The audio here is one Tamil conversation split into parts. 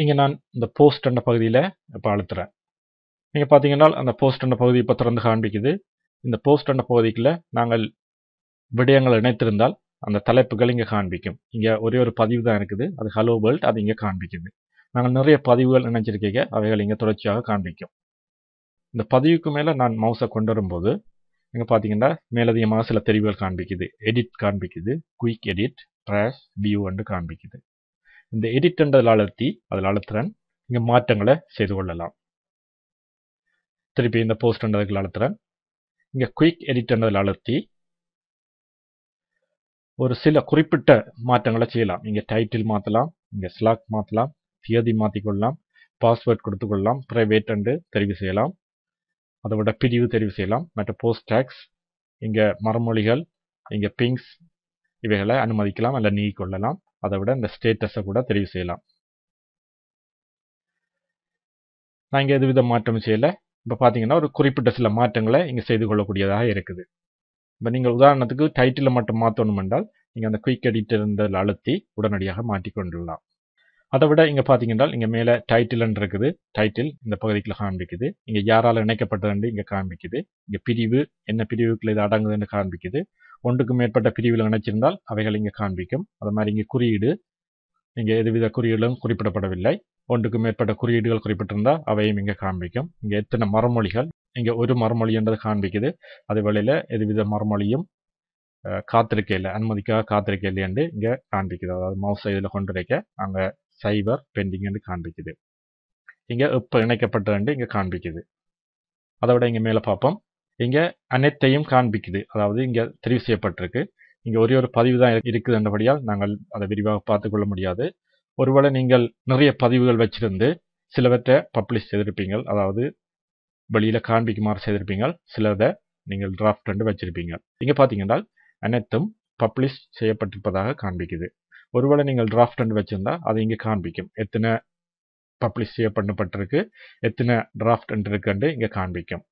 இங்கே நான் இந்த போஸ்ட் என்ற பகுதியில் இப்போ அழுத்துறேன். நீங்கள் பார்த்தீங்கன்னா அந்த போஸ்ட் என்ற பகுதி இப்போ திறந்து காண்பிக்குது. இந்த போஸ்ட் என்ற பகுதிக்குள்ள நாங்கள் விடயங்கள் இணைத்திருந்தால் அந்த தலைப்புகள் இங்கே காண்பிக்கும். இங்கே ஒரே ஒரு பதிவு தான் இருக்குது. அது ஹலோ வேர்ல்ட் அது இங்கே காண்பிக்குது. நாங்கள் நிறைய பதிவுகள் இணைச்சிருக்கீங்க அவைகள் இங்கே தொடர்ச்சியாக காண்பிக்கும். இந்த பதிவுக்கு மேலே நான் மவுஸை கொண்டு வரும்போது இங்கே பார்த்தீங்கன்னா மேலதிகமாக சில தெரிவுகள் காண்பிக்குது. எடிட் காண்பிக்குது. குயிக் எடிட் ட்ராஷ் வியூ என்று காண்பிக்குது. இந்த எடிட் என்றதில் அழுத்தி அதில் அழுத்துறேன். இங்கே மாற்றங்களை செய்து கொள்ளலாம். திருப்பி இந்த போஸ்ட் என்றதுக்கு அழுத்துறேன். இங்கே குயிக் எடிட் என்றதில் அழுத்தி ஒரு சில குறிப்பிட்ட மாற்றங்களை செய்யலாம். இங்கே டைட்டில் மாற்றலாம் இங்கே ஸ்லாக் மாற்றலாம் தியதி மாற்றிக்கொள்ளலாம் பாஸ்வேர்ட் கொடுத்துக்கொள்ளலாம் ப்ரைவேட் என்று தெரிவு செய்யலாம். அதை விட பிரிவு தெரிவு செய்யலாம். மற்ற போஸ்ட் டேக்ஸ் இங்கே மரமொழிகள் இங்கே பிங்ஸ் இவைகளை அனுமதிக்கலாம் அல்ல நீக்கிக் கொள்ளலாம். அதை விட இந்த ஸ்டேட்டஸை கூட தெரிவு செய்யலாம். நான் இங்கே எதுவித மாற்றம் செய்யலை. இப்போ பார்த்தீங்கன்னா ஒரு குறிப்பிட்ட சில மாற்றங்களை இங்கே செய்து கொள்ளக்கூடியதாக இருக்குது. இப்போ நீங்கள் உதாரணத்துக்கு டைட்டிலை மட்டும் மாற்றணும் என்றால் நீங்கள் அந்த குயிக் எடிட் இருந்ததில் அழுத்தி உடனடியாக மாற்றிக்கொண்டுள்ளலாம் அதை விட இங்கே பார்த்தீங்கன்னா இங்கே மேலே டைட்டில்னு இருக்குது. டைட்டில் இந்த பகுதிக்குள்ள காண்பிக்குது. இங்கே யாரால் இணைக்கப்பட்டதுன்னு இங்கே காண்பிக்குது. இங்கே பிரிவு என்ன பிரிவுக்குள்ள இது அடங்குதுன்னு காண்பிக்குது. ஒன்றுக்கும் மேற்பட்ட பிரிவில் இணைச்சிருந்தால் அவைகள் இங்கே காண்பிக்கும். அது மாதிரி இங்கே குறியீடு. இங்கே எதுவித குறியீடுகளும் குறிப்பிடப்படவில்லை. ஒன்றுக்கு மேற்பட்ட குறியீடுகள் குறிப்பிட்டிருந்தால் அவையும் இங்கே காண்பிக்கும். இங்கே எத்தனை மரமொழிகள் இங்கே ஒரு மரமொழி என்றது காண்பிக்குது. அதே வேளையில் எதுவித மரமொழியும் காத்திருக்கையில் அனுமதிக்காக காத்திருக்கையில் என்று இங்கே காண்பிக்குது. அதாவது மவுஸ் இதில் கொண்டு வைக்க அங்கே சைபர் பெண்டிங் என்று காண்பிக்குது. இங்கே இப்போ இணைக்கப்பட்டது இங்கே காண்பிக்குது. அதை விட இங்கே மேலே பார்ப்போம். இங்கே அனைத்தையும் காண்பிக்குது. அதாவது இங்கே தெரிவு செய்யப்பட்டிருக்கு. இங்கே ஒரே ஒரு பதிவு தான் இருக்குது என்றபடியால் நாங்கள் அதை விரிவாக பார்த்துக்கொள்ள முடியாது. ஒருவேளை நீங்கள் நிறைய பதிவுகள் வச்சிருந்து சிலவற்றை பப்ளிஷ் செய்திருப்பீங்கள். அதாவது வெளியில் காண்பிக்குமாறு செய்திருப்பீங்கள். சிலதை நீங்கள் டிராஃப்ட் ரெண்டு வச்சிருப்பீங்க இங்கே பார்த்தீங்கன்னா அனைத்தும் பப்ளிஷ் செய்யப்பட்டிருப்பதாக காண்பிக்குது. ஒருவேளை நீங்கள் டிராஃப்ட் ரெண்டு வச்சிருந்தா அது இங்கே காண்பிக்கும். எத்தனை பப்ளிஷ் செய்யப்படப்பட்டிருக்கு எத்தனை டிராஃப்ட் இருக்குன்னு இங்கே காண்பிக்கும்.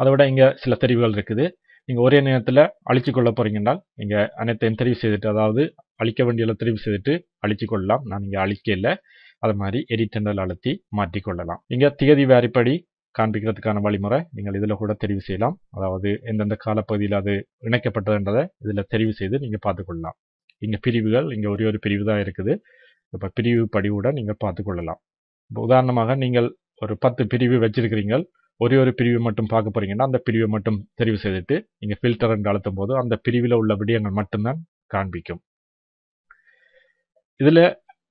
அதை விட இங்கே சில தெரிவுகள் இருக்குது. நீங்கள் ஒரே நேரத்தில் அழிச்சு கொள்ள போறீங்கன்னா நீங்கள் அனைத்தையும் தெரிவு செய்துட்டு அதாவது அழிக்க வேண்டியதில் தெரிவு செய்துட்டு அழிச்சு கொள்ளலாம். நான் இங்கே அழிக்க இல்லை. அது மாதிரி எடிட்டண்டல் அழுத்தி மாற்றிக்கொள்ளலாம் இங்கே திகதி வேறுபடி காண்பிக்கிறதுக்கான வழிமுறை நீங்கள் இதில் கூட தெரிவு செய்யலாம். அதாவது எந்தெந்த காலப்பகுதியில் அது இணைக்கப்பட்டதுன்றதை இதில் தெரிவு செய்து நீங்கள் பார்த்துக்கொள்ளலாம் இங்கே பிரிவுகள் இங்கே ஒரே ஒரு பிரிவு தான் இருக்குது. இப்போ பிரிவு படிவுடன் நீங்கள் பார்த்துக்கொள்ளலாம் இப்போ உதாரணமாக நீங்கள் ஒரு பத்து பிரிவு வச்சிருக்கிறீங்கள் ஒரே ஒரு பிரிவு மட்டும் பார்க்க போறீங்கன்னா அந்த பிரிவை மட்டும் தெரிவு செய்துட்டு நீங்கள் ஃபில்டர் என்று அழுத்தும் போது அந்த பிரிவில் உள்ள விடயங்கள் மட்டும்தான் காண்பிக்கும். இதில்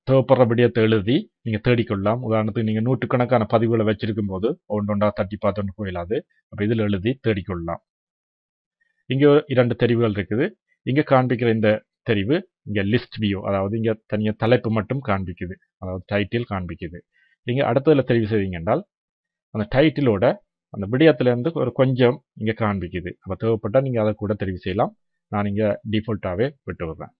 தேவைப்படுற விடயத்தை எழுதி நீங்கள் தேடிக்கொள்ளலாம். உதாரணத்துக்கு நீங்கள் நூற்றுக்கணக்கான பதிவுகளை வச்சிருக்கும் போது ஒன்றொன்றா தட்டி பார்த்தோன்னு போயிடாது. அப்போ இதில் எழுதி தேடிக்கொள்ளலாம். இங்கே இரண்டு தெரிவுகள் இருக்குது. இங்கே காண்பிக்கிற இந்த தெரிவு இங்கே லிஸ்ட் வியூ அதாவது இங்கே தனியாக தலைப்பு மட்டும் காண்பிக்குது. அதாவது டைட்டில் காண்பிக்குது. நீங்கள் அடுத்ததில் தெரிவு செய்வீங்க என்றால் அந்த டைட்டிலோட அந்த விடயத்திலேருந்து ஒரு கொஞ்சம் இங்கே காண்பிக்குது. அப்போ தேவைப்பட்டால் நீங்கள் அதை கூட தெரிவு செய்யலாம். நான் இங்கே டிஃபால்ட்டாகவே விட்டு விடுறேன்.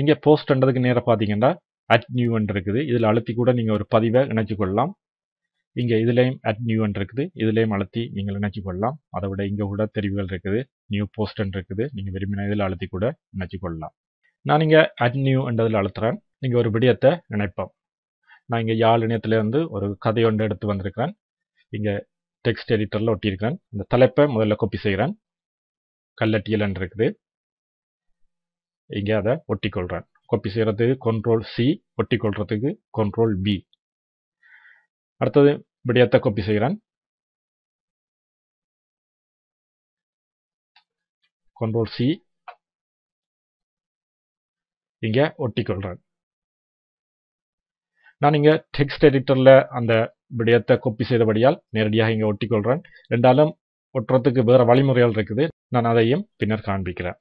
இங்கே போஸ்ட்ன்றதுக்கு நேராக பார்த்தீங்கன்னா அட் நியூன்னு இருக்குது. இதில் அழுத்தி கூட நீங்கள் ஒரு பதிவை இணைச்சு கொள்ளலாம். இங்கே இதுலேயும் அட் நியூன்னு இருக்குது. இதுலேயும் அழுத்தி நீங்கள் இணைச்சு கொள்ளலாம். அதை விட இங்கே கூட தெரிவுகள் இருக்குது. நியூ போஸ்ட்ன்னு இருக்குது. நீங்கள் விரும்பின இதில் அழுத்தி கூட இணைச்சு கொள்ளலாம். நான் இங்கே அட் நியூன்றதில் அழுத்துறேன். நீங்கள் ஒரு விடயத்தை இணைப்போம். நான் இங்கே யாழ் இணையத்துலேருந்து ஒரு கதை ஒன்று எடுத்து வந்திருக்கிறேன். இங்கே டெக்ஸ்ட் எடிட்டரில் ஒட்டியிருக்கிறேன். இந்த தலைப்பை முதல்ல கொப்பி செய்கிறேன். கல்லட்டியல் இருக்குது இங்கே அதை ஒட்டிக்கொள்கிறேன். கொப்பி செய்கிறதுக்கு கண்ட்ரோல் சி ஒட்டிக்கொள்றதுக்கு கண்ட்ரோல் பி அடுத்தது விடயத்தை கொப்பி செய்கிறேன். கண்ட்ரோல் சி இங்கே ஒட்டிக்கொள்கிறேன். நான் இங்கே டெக்ஸ்ட் எடிட்டரில் அந்த விடயத்தை கொப்பி செய்தபடியால் நேரடியாக இங்கே ஒட்டிக்கொள்கிறேன் ரெண்டாலும் ஒட்டுறதுக்கு வேறு வழிமுறைகள் இருக்குது. நான் அதையும் பின்னர் காண்பிக்கிறேன்.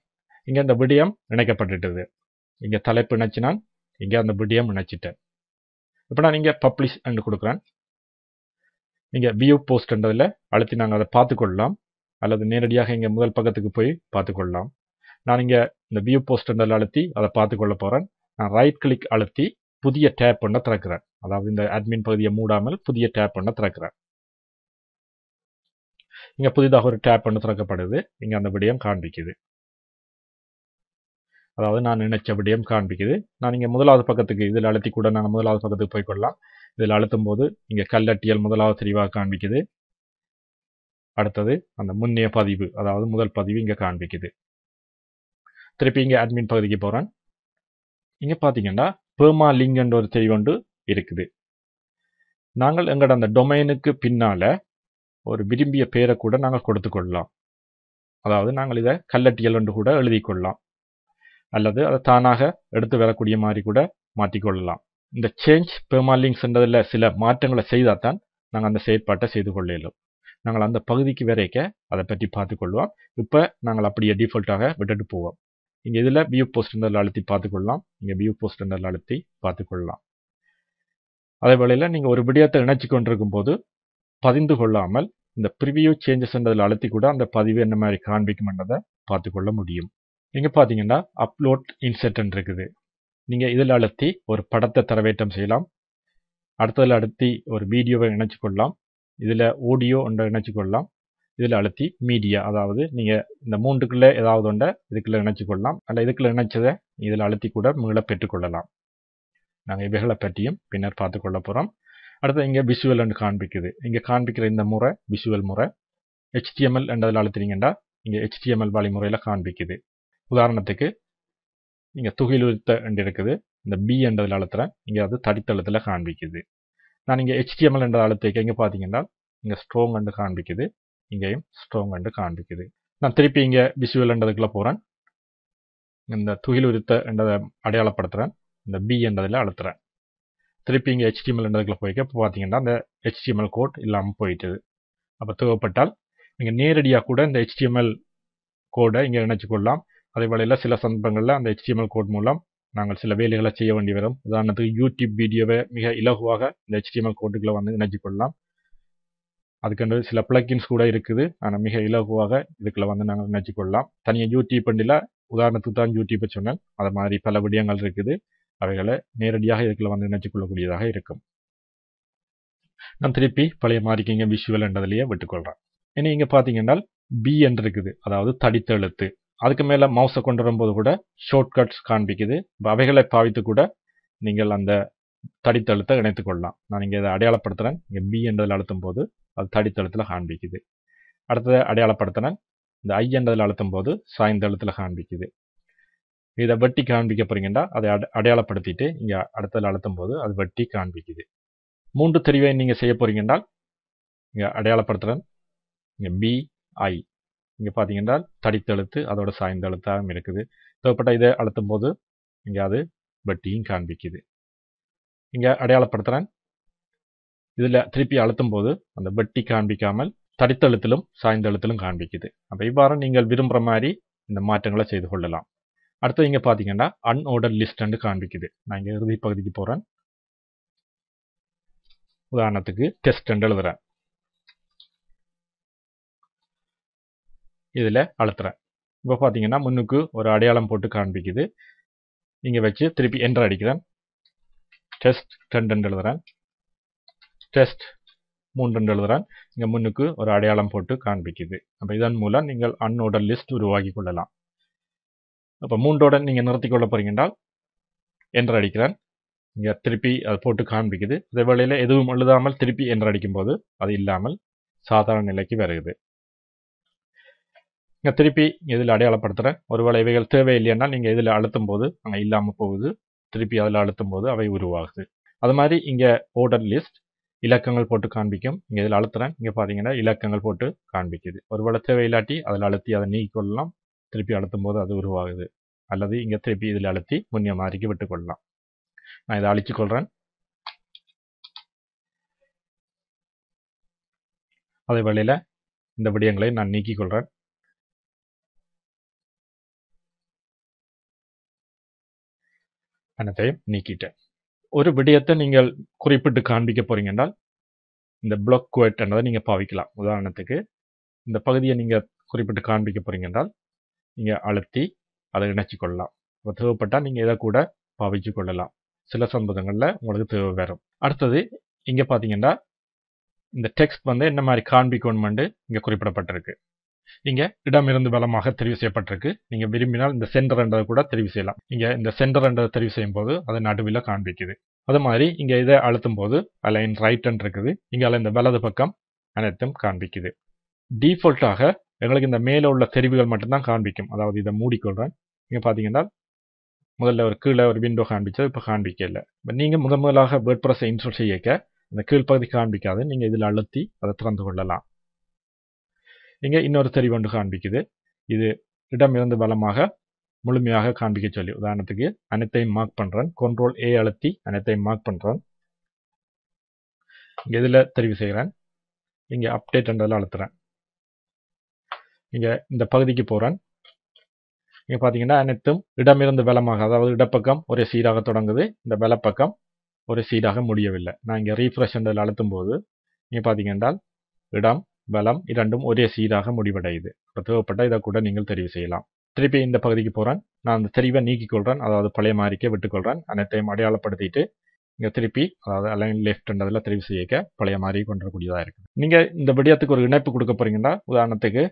இங்கே இந்த விடியம் இணைக்கப்பட்டுட்டது இங்கே தலைப்பு இணைச்சினான் இங்கே அந்த விடியம் இணைச்சிட்டேன். இப்போ நான் இங்கே பப்ளிஷ் என்று கொடுக்குறேன். இங்கே வியூ போஸ்ட்ன்றதில் அழுத்தி நாங்கள் அதை பார்த்துக்கொள்ளலாம். அல்லது நேரடியாக இங்கே முதல் பக்கத்துக்கு போய் பார்த்துக்கொள்ளலாம். நான் இங்கே இந்த வியூ போஸ்ட்ன்றதில் அழுத்தி அதை பார்த்துக்கொள்ள போகிறேன். நான் ரைட் கிளிக் அழுத்தி புதிய டேப் ஒன்றை திறக்கிறேன் அதாவது இந்த அட்மின் பகுதியை மூடாமல் புதிய டேப் ஒன்றை திறக்கிறேன் இங்கே புதிதாக ஒரு டேப் ஒன்று திறக்கப்படுது. இங்கே அந்த விடயம் காண்பிக்குது. அதாவது நான் நினைச்ச விடயம் காண்பிக்குது. நான் இங்கே முதலாவது பக்கத்துக்கு இதில் அழுத்தி கூட நாங்கள் முதலாவது பக்கத்துக்கு போய்க்கொள்ளலாம் இதில் அழுத்தும் போது இங்கே கல்லட்டியல் முதலாவது தெரிவாக காண்பிக்குது. அடுத்தது அந்த முன்னைய பதிவு அதாவது முதல் பதிவு இங்கே காண்பிக்குது. திருப்பி இங்கே அட்மின் பகுதிக்கு போகிறேன் இங்கே பார்த்தீங்கன்னா பேர்மா லிங்க்ன்ற ஒரு தெரிவொண்டு இருக்குது. நாங்கள் எங்களோட அந்த டொமைனுக்கு பின்னால் ஒரு விரும்பிய பேரை கூட நாங்கள் கொடுத்து கொள்ளலாம் அதாவது நாங்கள் இதை கல்லட்டியல் என்று கூட எழுதி கொள்ளலாம் அல்லது அதை தானாக எடுத்து வரக்கூடிய மாதிரி கூட மாற்றிக்கொள்ளலாம். இந்த சேஞ்ச் பெர்மாலிங்ஸ்ன்றதில் சில மாற்றங்களை செய்தால் தான் நாங்கள் அந்த செயற்பாட்டை செய்து கொள்ளலும். நாங்கள் அந்த பகுதிக்கு வரைக்க அதை பற்றி பார்த்துக்கொள்வோம். இப்போ நாங்கள் அப்படியே டிஃபால்ட்டாக விட்டுட்டு போவோம். இங்கே இதில் வியூ போஸ்ட்ன்றதில் அழுத்தி பார்த்துக்கொள்ளலாம். இங்கே வியூ போஸ்ட்ன்றதில் அழுத்தி பார்த்துக்கொள்ளலாம். அதே வேளையில் நீங்கள் ஒரு விடயத்தை இணைச்சி கொண்டிருக்கும் போது பதிந்து கொள்ளாமல் இந்த ப்ரிவியூ சேஞ்சஸ்ன்றதில் அழுத்தி கூட அந்த பதிவு என்ன மாதிரி காண்பிக்கும்ன்றதை பார்த்துக்கொள்ள முடியும். இங்கே பார்த்தீங்கன்னா அப்லோட் இன்செர்ட்னு இருக்குது நீங்கள் இதில் அழுத்தி ஒரு படத்தை தரவேற்றம் செய்யலாம். அடுத்ததில் அழுத்தி ஒரு வீடியோவை இணைச்சு கொள்ளலாம். இதில் ஆடியோ ஒன்றை இணைச்சு கொள்ளலாம். இதில் அழுத்தி மீடியா அதாவது நீங்கள் இந்த மூன்றுக்குள்ளே ஏதாவது ஒன்றை இதுக்குள்ளே இணைச்சு கொள்ளலாம் அல்ல இதுக்குள்ளே இணைச்சதை இதில் அழுத்தி கூட மீள பெற்றுக்கொள்ளலாம். நாங்கள் இவைகளை பற்றியும் பின்னர் பார்த்துக்கொள்ள போகிறோம். அடுத்து இங்கே விஷுவல்னு காண்பிக்குது. இங்கே காண்பிக்கிற இந்த முறை விஷுவல் முறை ஹெச்டிஎம்எல் என்றதில் அழுத்தினீங்கன்னா இங்கே ஹெச்டிஎம்எல் வழிமுறையில் காண்பிக்குது. உதாரணத்துக்கு இங்கே துகிலுத்த என்று இருக்குது. இந்த பி என்றதில் அழுத்துறேன். இங்கே அது தடித்தளத்தில் காண்பிக்குது. நான் இங்கே ஹெச்டிஎம்எல் என்ற அழுத்திக்க இங்கே பார்த்தீங்கன்னா இங்கே ஸ்ட்ராங் என்று காண்பிக்குது. இங்கேயும் ஸ்ட்ராங் என்று காண்பிக்குது. நான் திருப்பி இங்கே விஷுவல் என்றதுக்குள்ளே போகிறேன் இந்த துகில் துகிலுரித்த என்றதை அடையாளப்படுத்துகிறேன் இந்த பி என்றதில் அழுத்துறேன். திருப்பி இங்கே ஹெச்டிஎம்எல் என்றதுக்குள்ள போய்க்க இப்போ பார்த்தீங்கன்னா அந்த ஹெச்டிஎம்எல் கோட் இல்லாமல் போயிட்டுது. அப்போ தேவைப்பட்டால் நீங்கள் நேரடியாக கூட இந்த ஹெச்டிஎம்எல் கோடை இங்கே இணைச்சு கொள்ளலாம் அதே வேளையில் சில சந்தர்ப்பங்களில் அந்த ஹெச்டிஎம்எல் கோட் மூலம் நாங்கள் சில வேலைகளை செய்ய வேண்டி வரும். உதாரணத்துக்கு யூடியூப் வீடியோவை மிக இலகுவாக இந்த ஹெச்டிஎம்எல் கோட்டுக்குள்ளே வந்து இணைச்சு கொள்ளலாம் அதுக்கென்று சில பிளக்கின்ஸ் கூட இருக்குது. ஆனால் மிக இலகுவாக இதுக்குள்ள வந்து நாங்கள் இணைச்சு கொள்ளலாம் தனியாக யூடியூப் பண்ணில உதாரணத்துக்கு தான் யூடியூப்பை சொன்னேன். அது மாதிரி பல விடயங்கள் இருக்குது. அவைகளை நேரடியாக இதுக்குள்ள வந்து இணைச்சு கொள்ளக்கூடியதாக இருக்கும். நான் திருப்பி பழைய மாதிரிக்கு இங்கே விஷுவல் என்றதுலேயே விட்டுக்கொள்கிறேன் இனி இங்கே பார்த்தீங்கன்னா பி என்று இருக்குது அதாவது தடித்தெழுத்து. அதுக்கு மேலே மவுஸை கொண்டு வரும்போது கூட ஷார்ட்கட்ஸ் காண்பிக்குது. அவைகளை பாவித்து கூட நீங்கள் அந்த தடித்தழுத்தை இணைத்து கொள்ளலாம் நான் இங்கே இதை அடையாளப்படுத்துகிறேன் இங்கே பி என்றதில் அழுத்தும் போது அது தடித்தழுத்தில் காண்பிக்குது. அடுத்தது அடையாளப்படுத்தினேன் இந்த ஐ அழுத்தும் போது சாய்ந்த எழுத்தில் காண்பிக்குது. இதை வெட்டி காண்பிக்க போறீங்கன்னா அதை அட அடையாளப்படுத்திட்டு இங்கே அடுத்ததில் அழுத்தும் போது அது வெட்டி காண்பிக்குது. மூன்று தெரிவை நீங்கள் செய்ய போறீங்கன்னா இங்கே அடையாளப்படுத்துகிறேன் இங்கே பி ஐ இங்கே பார்த்தீங்கன்னா தடித்தெழுத்து அதோட சாய்ந்த எழுத்தாகவும் இருக்குது. தேவைப்பட்ட இதை அழுத்தும் போது இங்கே அது வெட்டியும் காண்பிக்குது. இங்கே அடையாளப்படுத்துகிறேன் இதில் திருப்பி அழுத்தும் போது அந்த வெட்டி காண்பிக்காமல் தடித்தெழுத்திலும் சாய்ந்தழுத்திலும் காண்பிக்குது. அப்போ இவ்வாறு நீங்கள் விரும்புகிற மாதிரி இந்த மாற்றங்களை செய்து கொள்ளலாம். அடுத்து இங்கே பார்த்தீங்கன்னா அன்ஆர்டர் லிஸ்ட்னு காண்பிக்குது. நான் இங்கே இறுதி பகுதிக்கு போகிறேன் உதாரணத்துக்கு டெஸ்ட் எழுதுறேன். இதில் அழுத்துறேன். இப்போ பார்த்தீங்கன்னா முன்னுக்கு ஒரு அடையாளம் போட்டு காண்பிக்குது. இங்கே வச்சு திருப்பி என்ட்ரு அடிக்கிறேன். டெஸ்ட் ரெண்டு எழுதுறேன். டெஸ்ட் மூன்று எழுதுறேன் இங்கே முன்னுக்கு ஒரு அடையாளம் போட்டு காண்பிக்குது. அப்போ இதன் மூலம் நீங்கள் அன்னோட லிஸ்ட் உருவாக்கி கொள்ளலாம். அப்போ மூன்றோட நீங்கள் நிறுத்தி கொள்ள போறீங்கன்றால் என்ட்ரு அடிக்கிறேன். இங்கே திருப்பி அது போட்டு காண்பிக்குது. அதே வேளையில் எதுவும் எழுதாமல் திருப்பி என்ட்ரு அடிக்கும்போது அது இல்லாமல் சாதாரண நிலைக்கு வருகுது இங்கே திருப்பி இதில் அடையாளப்படுத்துகிறேன் ஒருவேளை இவைகள் தேவையில்லைன்னா நீங்கள் இதில் அழுத்தும் போது அங்கே இல்லாமல் போகுது. திருப்பி அதில் அழுத்தும் போது அவை உருவாகுது. அது மாதிரி இங்கே ஓர்டர் லிஸ்ட் இலக்கங்கள் போட்டு காண்பிக்கும். இங்கே இதில் அழுத்துறேன். இங்கே பார்த்தீங்கன்னா இலக்கங்கள் போட்டு காண்பிக்குது. ஒரு ஒருவேளை தேவையில்லாட்டி அதில் அழுத்தி அதை நீக்கிக்கொள்ளலாம். திருப்பி அழுத்தும் போது அது உருவாகுது. அல்லது இங்கே திருப்பி இதில் அழுத்தி முன்னிய மாறிக்கு விட்டுக்கொள்ளலாம். நான் இதை அழிச்சு கொள்கிறேன் அதே வழியில் இந்த விடயங்களை நான் நீக்கிக் கொள்கிறேன் அனைத்தையும் நீக்கிட்டேன். ஒரு விடயத்தை நீங்கள் குறிப்பிட்டு காண்பிக்க போறீங்கன்னா இந்த பிளாக் குவெட் என்றதை நீங்கள் பாவிக்கலாம். உதாரணத்துக்கு இந்த பகுதியை நீங்கள் குறிப்பிட்டு காண்பிக்க போறீங்கன்றால் நீங்கள் அழுத்தி அதை இணைச்சி கொள்ளலாம். இப்போ தேவைப்பட்டால் நீங்கள் இதை கூட பாவிச்சு கொள்ளலாம். சில சந்தர்ப்பங்களில் உங்களுக்கு தேவை வரும். அடுத்தது இங்கே பார்த்தீங்கன்னா இந்த டெக்ஸ்ட் வந்து என்ன மாதிரி காண்பிக்கணுமெண்டு இங்கே குறிப்பிடப்பட்டிருக்கு. இங்க இடமிருந்து பலமாக தெரிவு செய்யப்பட்டிருக்கு. நீங்க விரும்பினால் இந்த சென்டர் என்றதை கூட தெரிவு செய்யலாம். இங்க இந்த சென்டர் என்றதை தெரிவு செய்யும் போது அதை நடுவில் காண்பிக்குது. அது மாதிரி இங்க இதை அழுத்தும் போது அலைன் ரைட் இருக்குது இங்க இந்த வலது பக்கம் அனைத்தும் காண்பிக்குது. டிஃபால்ட்டாக எங்களுக்கு இந்த மேலே உள்ள தெரிவுகள் மட்டும்தான் காண்பிக்கும். அதாவது இதை மூடிக்கொள்றேன். இங்க பாத்தீங்கன்னா முதல்ல ஒரு கீழே ஒரு விண்டோ காண்பிச்சது இப்போ காண்பிக்கல. இப்போ நீங்க முதன் முதலாக வேர்ட் ப்ரெஸ்ஸை இன்ஸ்டால் செய்யக்க அந்த கீழ்ப்பகுதி காண்பிக்காது. நீங்க இதில் அழுத்தி அதை திறந்து கொள்ளலாம். இங்க இன்னொரு தெரிவு ஒன்று காண்பிக்குது. இது இடம் இருந்து பலமாக முழுமையாக காண்பிக்க சொல்லி உதாரணத்துக்கு அனைத்தையும் மார்க் பண்றேன் கண்ட்ரோல் ஏ அழுத்தி அனைத்தையும் மார்க் பண்றேன் இங்க தெரிவு செய்கிறேன் இங்க அப்டேட் என்றதில் அழுத்துறேன். இங்க இந்த பகுதிக்கு போறேன். இங்க பாத்தீங்கன்னா அனைத்தும் இடமிருந்து பலமாக அதாவது இடப்பக்கம் ஒரே சீராக தொடங்குது. இந்த வெலப்பக்கம் ஒரு சீராக முடியவில்லை. நான் இங்க ரீஃப்ரெஷ் என்றதில் அழுத்தும் போது இங்க பாத்தீங்கன்னா இடம் பலம் இரண்டும் ஒரே சீராக முடிவடையுது. இப்போ தேவைப்பட்ட இதை கூட நீங்கள் தெரிவு செய்யலாம். திருப்பி இந்த பகுதிக்கு போகிறேன் நான் அந்த தெரிவை நீக்கிக் கொள்கிறேன் அதாவது பழைய மாறிக்க விட்டுக்கொள்கிறேன் அனைத்தையும் அடையாளப்படுத்திட்டு இங்கே திருப்பி அதாவது அலைன் லெஃப்ட்ன்றதில் தெரிவு செய்யக்க பழைய மாதிரி கொண்டுக்கூடியதாக இருக்குது. நீங்கள் இந்த விடயத்துக்கு ஒரு இணைப்பு கொடுக்க போகிறீங்கன்னா உதாரணத்துக்கு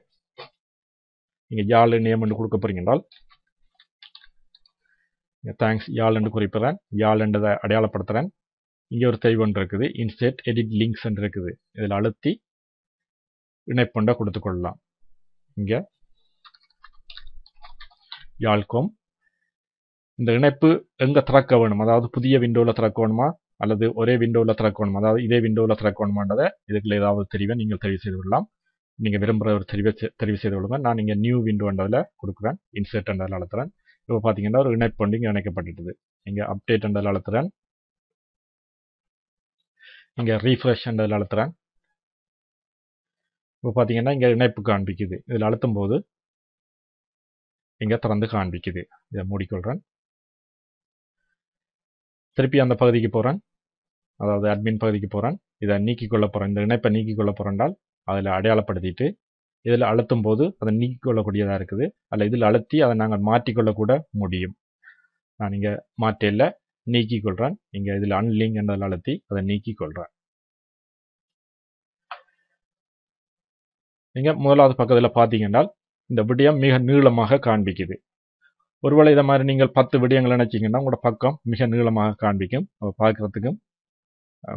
நீங்கள் யாழ் நேம் கொடுக்க போறீங்கன்னா தேங்க்ஸ் யாழ் என்று குறிப்பிடுறேன். யாழ் என்றதை அடையாளப்படுத்துகிறேன் இங்கே ஒரு தெரிவு ஒன்று இருக்குது. இன்ஸ்டேட் எடிட் லிங்க்ஸ் என்று இருக்குது. இதில் அழுத்தி இணைப்புண்டை கொடுத்து கொள்ளலாம். இங்க. யாழ்கோம் இந்த இணைப்பு எங்க திறக்க வேணும்? அதாவது புதிய விண்டோவில் திறக்க வேணுமா அல்லது ஒரே விண்டோவில் திறக்க வேணுமா அதாவது இதே விண்டோவில் திறக்க வேணுமான்றதை இதுக்குள்ள ஏதாவது தெரிவை நீங்கள் தெரிவு செய்து கொள்ளலாம். நீங்க விரும்புகிற ஒரு தெரிவை தெரிவு செய்து கொள்ளுங்க. நான் இங்கே நியூ விண்டோன்றதில் கொடுக்குறேன். இன்செர்ட் என்றதில் அழுத்துறேன். இப்போ பார்த்தீங்கன்னா ஒரு இணைப்பு ஒன்று இங்கே இணைக்கப்பட்டுது இங்கே அப்டேட் என்றதில் அழுத்துறேன். இங்கே ரீஃப்ரெஷ் என்றதில் அழுத்துறேன். இப்போ பார்த்தீங்கன்னா இங்கே இணைப்பு காண்பிக்குது. இதில் அழுத்தும் போது இங்கே திறந்து காண்பிக்குது. இதை மூடிக்கொள்கிறேன் திருப்பி அந்த பகுதிக்கு போகிறேன் அதாவது அட்மின் பகுதிக்கு போகிறேன் இதை நீக்கிக் கொள்ள போகிறேன் இந்த இணைப்பை நீக்கிக் கொள்ள போகிறேன்டால் அதில் அடையாளப்படுத்திட்டு இதில் அழுத்தும் போது அதை நீக்கிக்கொள்ளக்கூடியதாக இருக்குது? அதில் இதில் அழுத்தி அதை நாங்கள் மாற்றிக்கொள்ள கூட முடியும். நான் இங்கே மாற்றியில் நீக்கிக் கொள்கிறேன் இங்கே இதில் அன்லிங்க் என்றதில் அழுத்தி அதை நீக்கிக் கொள்கிறேன் நீங்கள் முதலாவது பக்கத்தில் பார்த்தீங்கன்னா இந்த விடயம் மிக நீளமாக காண்பிக்குது. ஒருவேளை இதை மாதிரி நீங்கள் பத்து விடயங்கள் நினைச்சீங்கன்னா உங்களோட பக்கம் மிக நீளமாக காண்பிக்கும். பார்க்குறதுக்கும்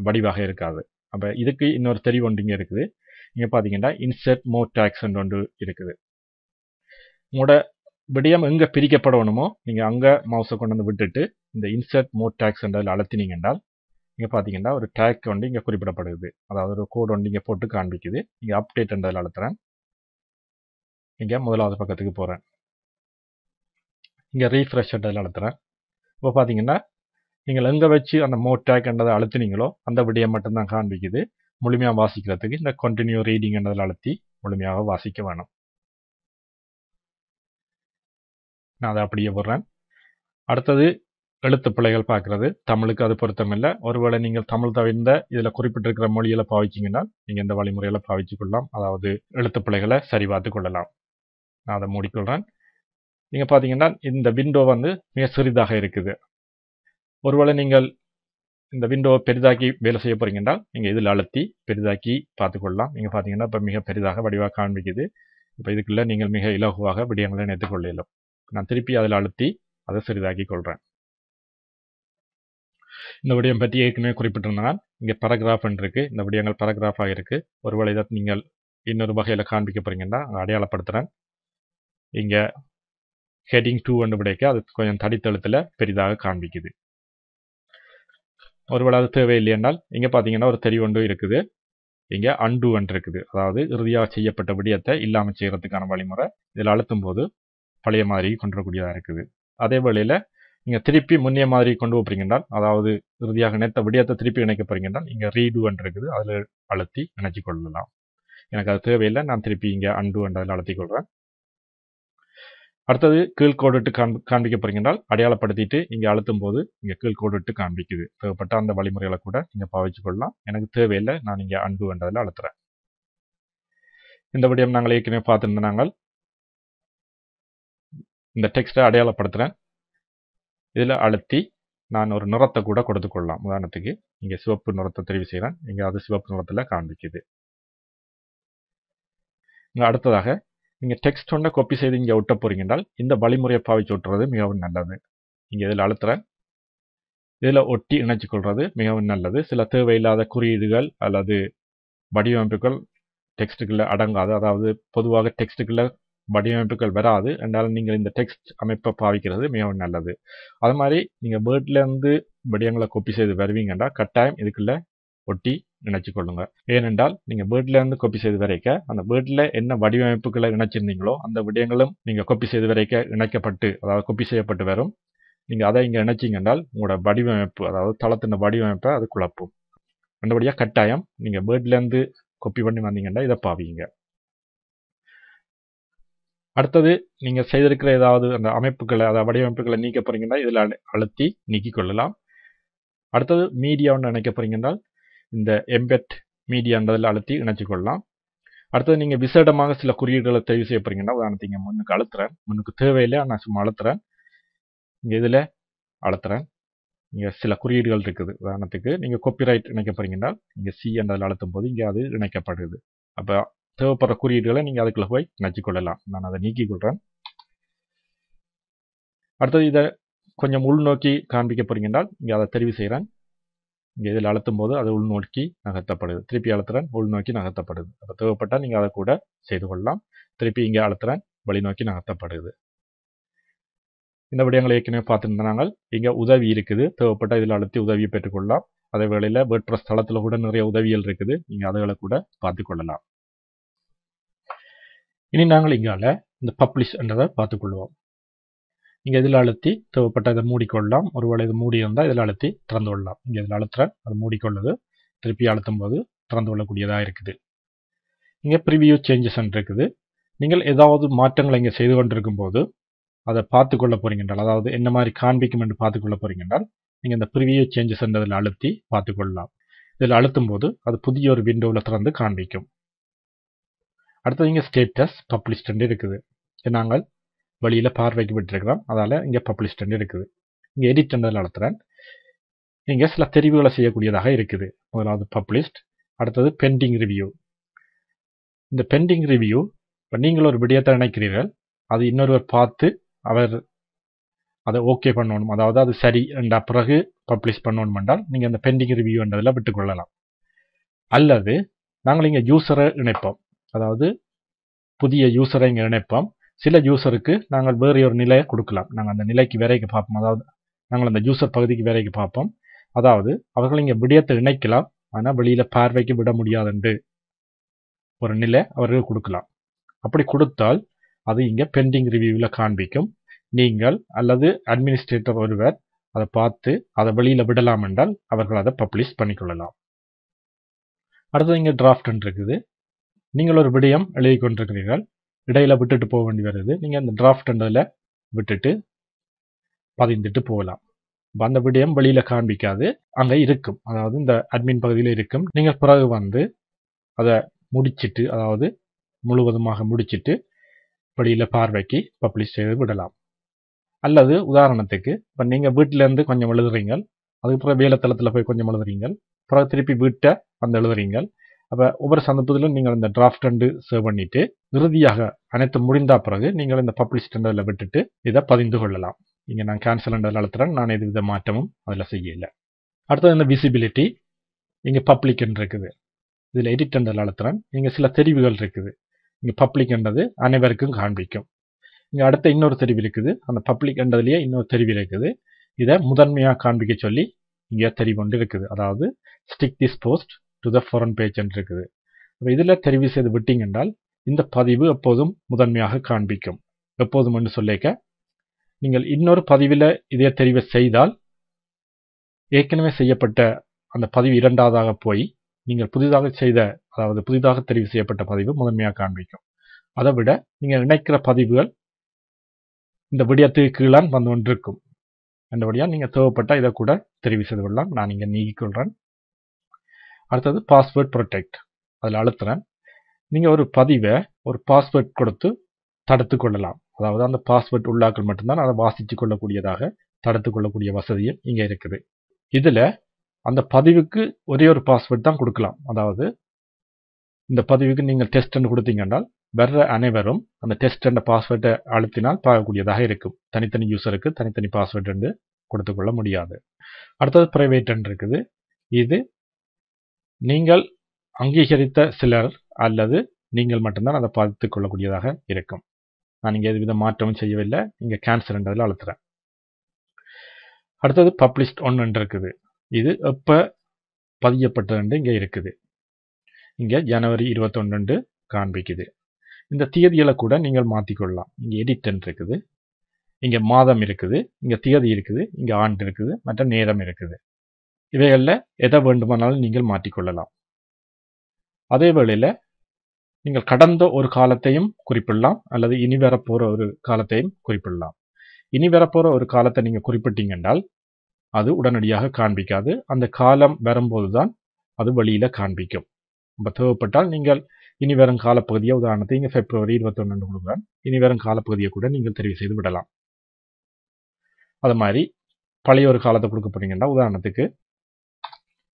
வடிவாக இருக்காது. அப்போ இதுக்கு இன்னொரு தெரிவு ஒன்று இங்கே இருக்குது. இங்கே பார்த்தீங்கன்னா இன்செர்ட் மோர் டேக்ஸ்ன்னு ஒன்று இருக்குது. உங்களோட விடயம் எங்கே பிரிக்கப்படணுமோ நீங்கள் அங்கே மவுஸை கொண்டு வந்து விட்டுட்டு இந்த இன்செர்ட் மோ டேக்ஸ் என்றதில் அழுத்தினீங்கன்றால் இங்கே பார்த்தீங்கன்னா ஒரு டேக் வந்து இங்கே குறிப்பிடப்படுது. அதாவது ஒரு கோட் வந்து இங்கே போட்டு காண்பிக்குது. இங்கே அப்டேட் என்றதில் அழுத்துறேன். இங்கே முதலாவது பக்கத்துக்கு போகிறேன் இங்கே ரீஃப்ரெஷ் என்றதில் அழுத்துறேன். இப்போ பார்த்தீங்கன்னா நீங்கள் எங்கே வச்சு அந்த மோ டேக் என்றதை அழுத்துனீங்களோ அந்த விடியை மட்டும்தான் காண்பிக்குது. முழுமையாக வாசிக்கிறதுக்கு இந்த கண்டினியூ ரீடிங் என்றதில் அழுத்தி முழுமையாக வாசிக்க வேணும். நான் அதை அப்படியே போடுறேன். அடுத்தது எழுத்து பிழைகள் பார்க்கறது. தமிழுக்கு அது பொருத்தமில்லை ஒருவேளை நீங்கள் தமிழ் தவிர்ந்த இதில் குறிப்பிட்டிருக்கிற மொழியில் பாவிச்சிங்கன்னா நீங்கள் இந்த வழிமுறையில் பாவிச்சு கொள்ளலாம். அதாவது எழுத்து பிழைகளை சரி பார்த்து கொள்ளலாம். நான் அதை மூடிக்கொள்கிறேன் நீங்கள் பார்த்தீங்கன்னா இந்த விண்டோ வந்து மிக சிறிதாக இருக்குது. ஒருவேளை நீங்கள் இந்த விண்டோவை பெரிதாக்கி வேலை செய்ய போறீங்கன்னா நீங்கள் இதில் அழுத்தி பெரிதாக்கி பார்த்துக்கொள்ளலாம் நீங்கள் பார்த்தீங்கன்னா இப்போ மிக பெரிதாக வடிவாக காண்பிக்குது. இப்போ இதுக்குள்ளே நீங்கள் மிக இலகுவாக விடயங்களை நினைத்துக் கொள்ளலாம். நான் திருப்பி அதில் அழுத்தி அதை சிறிதாக்கி கொள்கிறேன் இந்த விடயம் பற்றி ஏற்கனவே குறிப்பிட்டிருந்தனால் இங்கே பேராகிராஃப் இருக்கு. இந்த விடயங்கள் பேராகிராஃபாக இருக்கு. ஒருவேளை இதை நீங்கள் இன்னொரு வகையில் காண்பிக்க போறீங்கன்னா அடையாளப்படுத்துகிறேன் இங்கே ஹெட்டிங் டூ ஒன்று விடைக்க அது கொஞ்சம் தடித்தழுத்தில் பெரிதாக காண்பிக்குது. ஒருவேளை அது தேவையில்லை என்றால் இங்கே பார்த்தீங்கன்னா ஒரு தெரி ஒன்று இருக்குது. இங்கே அண்டு ஒன்று இருக்குது. அதாவது இறுதியாக செய்யப்பட்ட விடயத்தை இல்லாமல் செய்கிறதுக்கான வழிமுறை இதில் அழுத்தும் போது பழைய மாதிரி கொண்டு வரக்கூடியதாக இருக்குது. அதே வேளையில் நீங்கள் திருப்பி முன்னே மாதிரி கொண்டு போறீங்கன்றால் அதாவது இறுதியாக நேற்ற விடயத்தை திருப்பி இணைக்க போறீங்கன்றால் இங்கே ரீடு ஒன்று இருக்குது அதில் அழுத்தி இணைச்சி கொள்ளலாம். எனக்கு அது தேவையில்லை நான் திருப்பி இங்கே அண்டு என்றதில் அதில் அழுத்தி கொள்கிறேன் அடுத்தது கீழ்கோடிட்டு காண்பி காண்பிக்க போறீங்கன்றால் அடையாளப்படுத்திட்டு இங்கே அழுத்தும் போது இங்கே கீழ்கோடிட்டு காண்பிக்குது. தேவைப்பட்ட அந்த வழிமுறைகளை கூட நீங்கள் பாவிச்சு கொள்ளலாம். எனக்கு தேவையில்லை நான் இங்கே அண்டு என்றதில் அழுத்துறேன். இந்த விடயம் நாங்கள் ஏற்கனவே பார்த்துருந்த நாங்கள் இந்த டெக்ஸ்ட்டை அடையாளப்படுத்துகிறேன் இதில் அழுத்தி நான் ஒரு நிறத்தை கூட கொடுத்து கொள்ளலாம். உதாரணத்துக்கு இங்கே சிவப்பு நிறத்தை தெரிவு செய்கிறேன் இங்கே அது சிவப்பு நிறத்தில் காண்பிக்குது. இங்கே அடுத்ததாக நீங்கள் டெக்ஸ்ட் ஒன்றை காப்பி செய்து இங்கே ஒட்ட போறீங்கன்றால் இந்த வழிமுறையை பாவிச்சு ஒட்டுறது மிகவும் நல்லது. இங்கே இதில் அழுத்துறேன். இதில் ஒட்டி இணைச்சு கொள்வது மிகவும் நல்லது. சில தேவையில்லாத குறியீடுகள் அல்லது வடிவமைப்புகள் டெக்ஸ்ட்டுகளில் அடங்காது. அதாவது பொதுவாக டெக்ஸ்ட்டுகளில் வடிவமைப்புகள் வராது. என்றாலும் நீங்கள் இந்த டெக்ஸ்ட் அமைப்பை பாவிக்கிறது மிகவும் நல்லது. அது மாதிரி நீங்கள் வேர்ட்லேருந்து வடிவங்களை கொப்பி செய்து வருவீங்கன்னா கட்டாயம் இதுக்குள்ள ஒட்டி நினைச்சு கொள்ளுங்க. ஏனென்றால் நீங்கள் வேர்ட்லேருந்து கொப்பி செய்து வரைக்க அந்த வேர்டில் என்ன வடிவமைப்புகளை இணைச்சிருந்தீங்களோ அந்த விடயங்களும் நீங்கள் கொப்பி செய்து வரைக்க இணைக்கப்பட்டு அதாவது கொப்பி செய்யப்பட்டு வரும். நீங்கள் அதை இங்கே இணைச்சிங்கன்றால் உங்களோட வடிவமைப்பு அதாவது தளத்தின் வடிவமைப்பை அது குழப்பும் மற்றபடியாக கட்டாயம் நீங்கள் வேர்ட்லேருந்து கொப்பி பண்ணி வந்தீங்கன்னா இதை பாவிங்க. அடுத்தது நீங்கள் செய்திருக்கிற ஏதாவது அந்த அமைப்புகளை அதாவது வடிவமைப்புகளை நீக்க போகிறீங்கன்னா இதில் அழுத்தி நீக்கிக் கொள்ளலாம். அடுத்தது மீடியா ஒன்று இணைக்க போறீங்கன்னா இந்த எம்பெட் மீடியான்றதில் அழுத்தி இணைச்சு கொள்ளலாம். அடுத்தது நீங்கள் விசேடமாக சில குறியீடுகளை தெரிவு செய்ய போகிறீங்கன்னா உதாரணத்துக்கு இங்கே முன்னுக்கு அழுத்துறேன். முன்னுக்கு தேவையில்லை நான் சும்மா அழுத்துறேன். இங்கே இதில் அழுத்துறேன். இங்கே சில குறியீடுகள் இருக்குது. உதாரணத்துக்கு நீங்கள் காப்பிரைட் இணைக்க போகிறீங்கன்னா இங்கே சி என்றதில் அழுத்தும் போது இங்கே அது இணைக்கப்படுது அப்போ தேவைப்படுற குறியீடுகளை நீங்கள் அதுக்குள்ள போய் இணைச்சு நான் அதை நீக்கி கொள்கிறேன் அடுத்தது இதை கொஞ்சம் உள்நோக்கி காண்பிக்க போகிறீங்கன்னால் இங்கே அதை தெரிவு செய்கிறேன் இங்கே இதில் அழுத்தும் போது அது உள்நோக்கி நகர்த்தப்படுது. திருப்பி அழுத்துறேன் உள்நோக்கி நகர்த்தப்படுது. அப்போ தேவைப்பட்டால் நீங்கள் அதை கூட செய்து கொள்ளலாம். திருப்பி இங்கே அழுத்துறேன் வழிநோக்கி நகர்த்தப்படுது. இந்த விடயங்களை ஏற்கனவே பார்த்துருந்தாங்க இங்கே உதவி இருக்குது. தேவைப்பட்ட இதில் அழுத்தி உதவியை பெற்றுக்கொள்ளலாம் அதே வேளையில் வேர்ட் தளத்தில் கூட நிறைய உதவிகள் இருக்குது. நீங்கள் அதுகளை கூட பார்த்து கொள்ளலாம். இனி நாங்கள் இங்கால இந்த பப்ளிஷ் என்றதை பார்த்துக்கொள்வோம். இங்கே இதில் அழுத்தி தேவைப்பட்ட இதை மூடிக்கொள்ளலாம். ஒருவேளை இது மூடி இருந்தால் இதில் அழுத்தி திறந்து கொள்ளலாம். இங்கே இதில் அழுத்துறேன் அது மூடிக்கொள்ளுது. திருப்பி அழுத்தும் போது திறந்து கொள்ளக்கூடியதாக இருக்குது. இங்கே ப்ரிவியூ சேஞ்சஸ் இருக்குது. நீங்கள் ஏதாவது மாற்றங்களை இங்கே செய்து கொண்டிருக்கும் போது அதை பார்த்து கொள்ள போறீங்கன்றால் அதாவது என்ன மாதிரி காண்பிக்கும் என்று பார்த்து கொள்ள போறீங்கன்றால் நீங்கள் இந்த ப்ரிவியூ சேஞ்சஸ் என்றதில் அழுத்தி பார்த்து கொள்ளலாம் இதில் அழுத்தும் போது அது புதிய ஒரு விண்டோவில் திறந்து காண்பிக்கும். அடுத்தது இங்கே ஸ்டேட்டஸ் பப்ளிஷ்ட் இருக்குது. நாங்கள் வெளியில் பார்வைக்கு விட்டுருக்கிறோம். அதால் இங்கே பப்ளிஷ்ட் இருக்குது. இங்கே எடிட் என்றதில் நடத்துகிறேன் இங்கே சில தெரிவுகளை செய்யக்கூடியதாக இருக்குது. முதலாவது பப்ளிஷ்ட் அடுத்தது பெண்டிங் ரிவ்யூ இந்த பெண்டிங் ரிவ்யூ இப்போ நீங்கள் ஒரு விடயத்தை நினைக்கிறீர்கள். அது இன்னொருவர் பார்த்து அவர் அதை ஓகே பண்ணணும். அதாவது அது சரி என்ற பிறகு பப்ளிஷ் பண்ணணும் என்றால் நீங்கள் அந்த பெண்டிங் ரிவ்யூ என்றதில் விட்டுக்கொள்ளலாம் அல்லது நாங்கள் இங்கே யூசரை இணைப்போம். அதாவது புதிய யூசரை இங்கே இணைப்போம். சில யூசருக்கு நாங்கள் வேறு ஒரு நிலையை கொடுக்கலாம். நாங்கள் அந்த நிலைக்கு வேறைக்கு பார்ப்போம். அதாவது நாங்கள் அந்த யூசர் பகுதிக்கு வேறைக்கு பார்ப்போம். அதாவது அவர்கள் இங்கே விடயத்தை இணைக்கலாம். ஆனால் வெளியில் பார்வைக்கு விட முடியாதுண்டு. ஒரு நிலை அவர்கள் கொடுக்கலாம். அப்படி கொடுத்தால் அது இங்கே பெண்டிங் ரிவ்யூவில் காண்பிக்கும். நீங்கள் அல்லது அட்மினிஸ்ட்ரேட்டர் ஒருவர் அதை பார்த்து அதை வெளியில் விடலாம் என்றால் அவர்கள் அதை பப்ளிஷ் பண்ணிக்கொள்ளலாம் அடுத்தது இங்கே டிராஃப்ட் இருக்குது. நீங்கள் ஒரு விடயம் எழுதி கொண்டிருக்கிறீர்கள். இடையில விட்டுட்டு போக வேண்டி வருது. நீங்கள் அந்த டிராஃப்ட்ன்றதில் விட்டுட்டு பதிந்துட்டு போகலாம். இப்போ அந்த விடயம் வெளியில் காண்பிக்காது. அங்கே இருக்கும். அதாவது இந்த அட்மின் பகுதியில் இருக்கும். நீங்கள் பிறகு வந்து அதை முடிச்சிட்டு அதாவது முழுவதுமாக முடிச்சிட்டு வெளியில் பார்வைக்கு பப்ளிஷ் செய்து விடலாம். அல்லது உதாரணத்துக்கு இப்போ நீங்கள் வீட்டிலேருந்து கொஞ்சம் எழுதுறீங்க அதுக்கப்புறம் வேலைத்தளத்தில் போய் கொஞ்சம் எழுதுறீங்க பிறகு திருப்பி வீட்டை வந்து எழுதுறீங்க அப்போ ஒவ்வொரு சந்தர்ப்பத்திலும் நீங்கள் இந்த டிராஃப்ட் ரெண்டு சேவ் பண்ணிட்டு இறுதியாக அனைத்து முடிந்த பிறகு நீங்கள் இந்த பப்ளிஷ் டெண்டரில் விட்டுட்டு இதை பதிந்து கொள்ளலாம். இங்கே நான் கேன்சல் என்றதில் அழுத்துறேன். நான் எதுவித மாற்றமும் அதில் செய்யலை. அடுத்தது இந்த விசிபிலிட்டி இங்கே பப்ளிக் இருக்குது இதில் எடிட் என்றதில் அழுத்துறேன். இங்கே சில தெரிவுகள் இருக்குது. இங்கே பப்ளிக் என்றது அனைவருக்கும் காண்பிக்கும். இங்கே அடுத்த இன்னொரு தெரிவு இருக்குது. அந்த பப்ளிக் என்றதுலேயே இன்னொரு தெரிவு இருக்குது. இதை முதன்மையாக காண்பிக்க சொல்லி இங்கே தெரிவு ஒன்று இருக்குது. அதாவது stick this post to the front page என்று இருக்குது அப்போ இதில் தெரிவு செய்து விட்டீங்க என்றால் இந்த பதிவு எப்போதும் முதன்மையாக காண்பிக்கும். எப்போதும் என்று சொல்லிக்க நீங்கள் இன்னொரு பதிவில் இதே தெரிவை செய்தால் ஏற்கனவே செய்யப்பட்ட அந்த பதிவு இரண்டாவதாக போய் நீங்கள் புதிதாக செய்த அதாவது புதிதாக தெரிவு செய்யப்பட்ட பதிவு முதன்மையாக காண்பிக்கும். அதை விட நீங்கள் நினைக்கிற பதிவுகள் இந்த விடயத்துக்கு கீழான் வந்து கொண்டிருக்கும். என்றபடியாக நீங்கள் தேவைப்பட்டால் இதை கூட தெரிவு செய்து கொள்ளலாம். நான் இங்கே நீக்கிக்கொள்கிறேன் அடுத்தது பாஸ்வேர்ட் ப்ரொடெக்ட் அதில் அழுத்துறேன். நீங்கள் ஒரு பதிவை ஒரு பாஸ்வேர்ட் கொடுத்து தடுத்து கொள்ளலாம். அதாவது அந்த பாஸ்வேர்ட் உள்ளாக்கள் மட்டும்தான் அதை வாசித்து கொள்ளக்கூடியதாக தடுத்து கொள்ளக்கூடிய வசதியும் இங்கே இருக்குது. இதில் அந்த பதிவுக்கு ஒரே ஒரு பாஸ்வேர்ட் தான் கொடுக்கலாம். அதாவது இந்த பதிவுக்கு நீங்கள் டெஸ்ட்னு கொடுத்தீங்கன்னால் வர்ற அனைவரும் அந்த டெஸ்ட் என்ற பாஸ்வேர்டை அழுத்தினால் பார்க்கக்கூடியதாக இருக்கும். தனித்தனி யூசருக்கு தனித்தனி பாஸ்வேர்டு என்று கொடுத்துக்கொள்ள முடியாது. அடுத்தது ப்ரைவேட் இருக்குது. இது நீங்கள் அங்கீகரித்த சிலர் அல்லது நீங்கள் மட்டும்தான் அதை பார்த்து கொள்ளக்கூடியதாக இருக்கும். நான் இங்கே எதுவித மாற்றமும் செய்யவில்லை. இங்கே கேன்சல் என்றதில் அழுத்துறேன். அடுத்தது பப்ளிஷ்ட் ஒன்று இருக்குது இது எப்போ பதியப்பட்டது இங்கே இருக்குது. இங்கே ஜனவரி இருபத்தொன்று காண்பிக்குது. இந்த தேதிகளை கூட நீங்கள் மாற்றிக்கொள்ளலாம் இங்கே எடிட்டன் இருக்குது இங்கே மாதம் இருக்குது. இங்கே தேதி இருக்குது. இங்கே ஆண்டு இருக்குது. மற்ற நேரம் இருக்குது. இவைகளில் எதை வேண்டுமானாலும் நீங்கள் மாற்றிக்கொள்ளலாம். அதே வேளையில் நீங்கள் கடந்த ஒரு காலத்தையும் குறிப்பிடலாம் அல்லது இனி வரப்போகிற ஒரு காலத்தையும் குறிப்பிடலாம். இனி வரப்போகிற ஒரு காலத்தை நீங்கள் குறிப்பிட்டீங்கன்றால் அது உடனடியாக காண்பிக்காது. அந்த காலம் வரும்போது தான் அது வழியில் காண்பிக்கும். ரொம்ப தேவைப்பட்டால் நீங்கள் இனி வரும் காலப்பகுதியை உதாரணத்தை இங்கே பிப்ரவரி இருபத்தொன்னு கொடுக்குறேன் இனி வரும் காலப்பகுதியை கூட நீங்கள் தெரிவு செய்து விடலாம். அது மாதிரி பழைய ஒரு காலத்தை கொடுக்க போறீங்கன்னா உதாரணத்துக்கு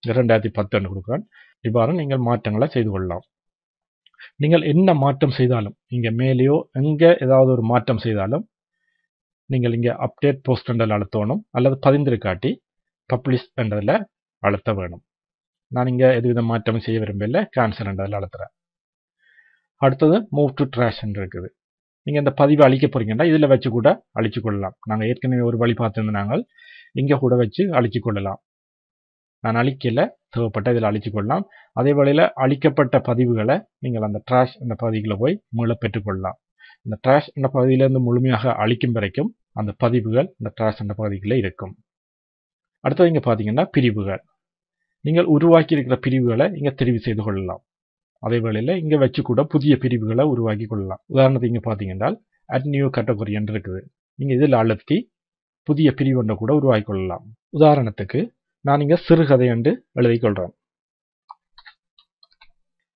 ரெண்டாயிரத்தி பத்துன்னு கொடுக்குறேன். இவ்வாறு நீங்கள் மாற்றங்களை செய்து கொள்ளலாம். நீங்கள் என்ன மாற்றம் செய்தாலும் இங்கே மேலேயோ எங்கே ஏதாவது ஒரு மாற்றம் செய்தாலும் நீங்கள் இங்கே அப்டேட் போஸ்ட் என்றதில் அழுத்தணும் அல்லது பதிந்திருக்காட்டி பப்ளிஷ் என்றதில் அழுத்த வேணும். நான் இங்கே எதுவித மாற்றமும் செய்ய விரும்பல கேன்சல் என்றதில் அழுத்துறேன். அடுத்தது மூவ் டு ட்ராஷ் இருக்குது. நீங்கள் இந்த பதிவை அழிக்க போறீங்கன்னா இதில் வச்சு கூட அழிச்சு கொள்ளலாம். நாங்கள் ஏற்கனவே ஒரு வழி பார்த்துருந்த நாங்கள் இங்கே கூட வச்சு அழிச்சு கொள்ளலாம். நான் அழிக்கல தேவைப்பட்ட இதில் அழிச்சு கொள்ளலாம். அதே வேளையில் அழிக்கப்பட்ட பதிவுகளை நீங்கள் அந்த ட்ராஷ் அந்த பகுதிகளை போய் மீள பெற்றுக்கொள்ளலாம். இந்த ட்ராஷ் என்ற பகுதியிலேருந்து முழுமையாக அழிக்கும் வரைக்கும் அந்த பதிவுகள் இந்த ட்ராஷ் என்ற பகுதிகளில் இருக்கும். அடுத்தது இங்கே பார்த்தீங்கன்னா பிரிவுகள். நீங்கள் உருவாக்கி இருக்கிற பிரிவுகளை இங்கே தெரிவு செய்து கொள்ளலாம். அதே வேளையில் இங்கே வச்சு கூட புதிய பிரிவுகளை உருவாக்கி கொள்ளலாம். உதாரணத்துக்கு இங்கே பார்த்தீங்கன்னா அட் நியூ கேட்டகரி என்று இருக்குது. நீங்கள் இதில் அழுத்தி புதிய பிரிவு ஒன்றை கூட உருவாக்கி கொள்ளலாம். உதாரணத்துக்கு நான் இங்கே சிறுகதை என்று எழுதி கொள்கிறேன்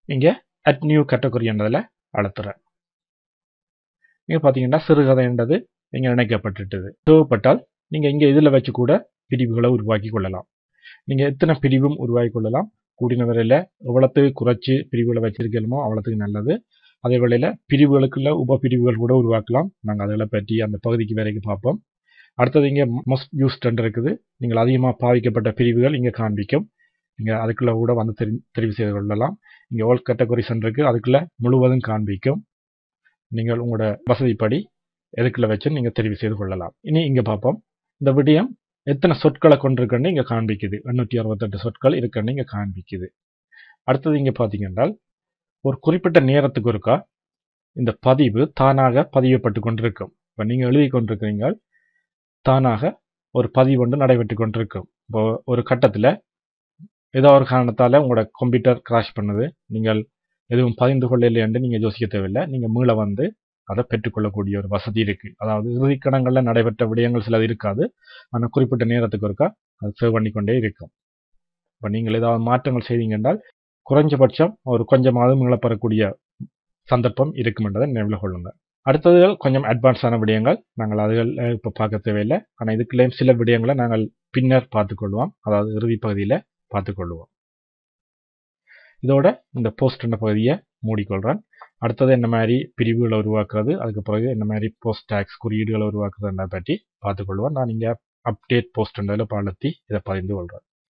இங்கே அட் நியூ கேட்டகரி என்றதில் அழுத்துறேன். இங்கே பார்த்தீங்கன்னா சிறுகதை என்றது இங்கே இணைக்கப்பட்டுட்டது. தேவைப்பட்டால் நீங்கள் இங்கே இதில் வச்சு கூட பிரிவுகளை உருவாக்கி கொள்ளலாம். நீங்கள் எத்தனை பிரிவும் உருவாக்கி கொள்ளலாம்? கூடின வரையில் எவ்வளோத்துக்கு குறைச்சி பிரிவுகளை வச்சிருக்கணுமோ அவ்வளோத்துக்கு நல்லது. அதே வேளையில் பிரிவுகளுக்குள்ள உப பிரிவுகள் கூட உருவாக்கலாம். நாங்கள் அதில் பற்றி அந்த பகுதிக்கு வரைக்கும் பார்ப்போம். அடுத்தது இங்கே மோஸ்ட் டெண்டர் இருக்குது. நீங்கள் அதிகமாக பாவிக்கப்பட்ட பிரிவுகள் இங்கே காண்பிக்கும். நீங்கள் அதுக்குள்ளே கூட வந்து தெரி தெரிவு செய்து கொள்ளலாம். இங்கே ஓல் கேட்டகரிஸ் இருக்குது அதுக்குள்ளே முழுவதும் காண்பிக்கும். நீங்கள் உங்களோட வசதிப்படி எதுக்குள்ளே வச்சு நீங்கள் தெரிவு செய்து கொள்ளலாம். இனி இங்கே பார்ப்போம். இந்த விடயம் எத்தனை சொற்களை கொண்டிருக்குன்னு இங்கே காண்பிக்குது. எண்ணூற்றி அறுபத்தெட்டு சொற்கள் இருக்குன்னு இங்கே காண்பிக்குது. அடுத்தது இங்கே பார்த்தீங்கன்னா ஒரு குறிப்பிட்ட நேரத்துக்கு ஒருக்கா இந்த பதிவு தானாக பதியப்பட்டு கொண்டிருக்கும். இப்போ நீங்கள் எழுதி கொண்டிருக்கிறீங்க தானாக ஒரு பதிவு ஒன்று நடைபெற்று கொண்டிருக்கும். இப்போ ஒரு கட்டத்தில் ஏதோ ஒரு காரணத்தால் உங்களோட கம்ப்யூட்டர் கிராஷ் பண்ணுது. நீங்கள் எதுவும் பதிந்து கொள்ள இல்லையென்று நீங்கள் யோசிக்க தேவையில்லை. நீங்கள் மீள வந்து அதை பெற்றுக்கொள்ளக்கூடிய ஒரு வசதி இருக்குது அதாவது இறுதிக்கணங்களில் நடைபெற்ற விடயங்கள் சிலது இருக்காது. ஆனால் குறிப்பிட்ட நேரத்துக்கு ஒருக்கா அது சேவ் பண்ணிக்கொண்டே இருக்கும். இப்போ நீங்கள் ஏதாவது மாற்றங்கள் செய்தீங்க என்றால் குறைஞ்சபட்சம் ஒரு கொஞ்சமாவது மீளப்பெறக்கூடிய சந்தர்ப்பம் இருக்கும் என்றதை நினைவில் கொள்ளுங்கள். அடுத்ததுகள் கொஞ்சம் அட்வான்ஸான விடயங்கள். நாங்கள் அதுகள் இப்போ பார்க்க தேவையில்லை. ஆனால் இதுக்குள்ளேயும் சில விடயங்களை நாங்கள் பின்னர் பார்த்துக்கொள்வோம். அதாவது இறுதி பகுதியில் பார்த்துக்கொள்வோம். இதோட இந்த போஸ்ட் என்ற பகுதியை மூடிக்கொள்கிறேன் அடுத்தது என்ன மாதிரி பிரிவுகளை உருவாக்குறது அதுக்கு பிறகு என்ன மாதிரி போஸ்ட் டேக்ஸ் குறியீடுகளை உருவாக்குறதுன்ற பற்றி பார்த்துக்கொள்வோம். நான் இங்கே அப்டேட் போஸ்ட் என்றதில் பாலத்தி இதை பதிந்து கொள்கிறேன்